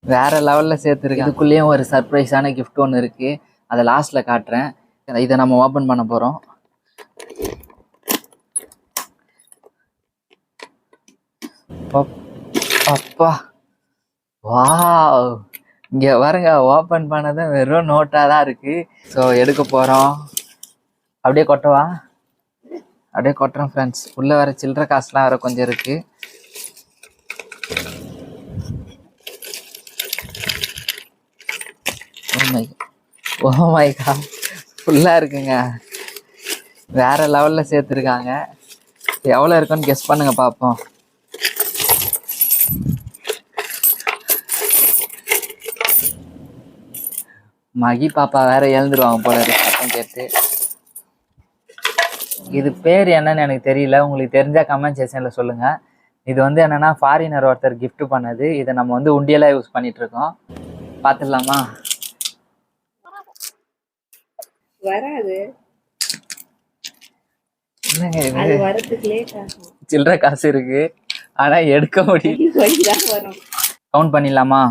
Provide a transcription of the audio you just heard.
வேற லெவல்ல சேர்த்துருக்கு இதுக்குள்ளேயும் ஒரு சர்ப்ரைஸான கிஃப்ட் ஒன்று இருக்கு. அதை லாஸ்ட்ல காட்டுறேன். இதை நம்ம ஓபன் பண்ண போறோம். அப்- அப்பா. வாவ் இங்க பாருங்க ஓபன் பண்ணதும் வெறும் நோட்டா தான் இருக்கு. ஸோ எடுக்க போறோம். அப்படியே கொட்டவா? அப்படியே கொட்டுறோம் ஃப்ரெண்ட்ஸ் உள்ள வேற சில்லற காசுலாம் வேற கொஞ்சம் இருக்கு. ஓ மை ஃபுல்லாக இருக்குங்க. வேறு லெவலில் சேர்த்துருக்காங்க. எவ்வளோ இருக்குன்னு கெஸ் பண்ணுங்க பார்ப்போம் மகி பாப்பா வேற எழுந்துருவாங்க போல இருக்கு சத்தம் கேட்டு. இது பேர் என்னன்னு எனக்கு தெரியல. உங்களுக்கு தெரிஞ்சா கமெண்ட் செக்ஷனில் சொல்லுங்க. இது வந்து என்னன்னா ஃபாரினர் ஒருத்தர் கிஃப்ட் பண்ணது. இதை நம்ம வந்து உண்டியெல்லாம் யூஸ் பண்ணிட்டு இருக்கோம். பார்த்துடலாமா? வராது. அது வரதுக்கு லேட் ஆகும். சில்லற காசு இருக்கு. ஆனா எடுக்க முடியும் வரும். கவுண்ட் பண்ணிடலாமா?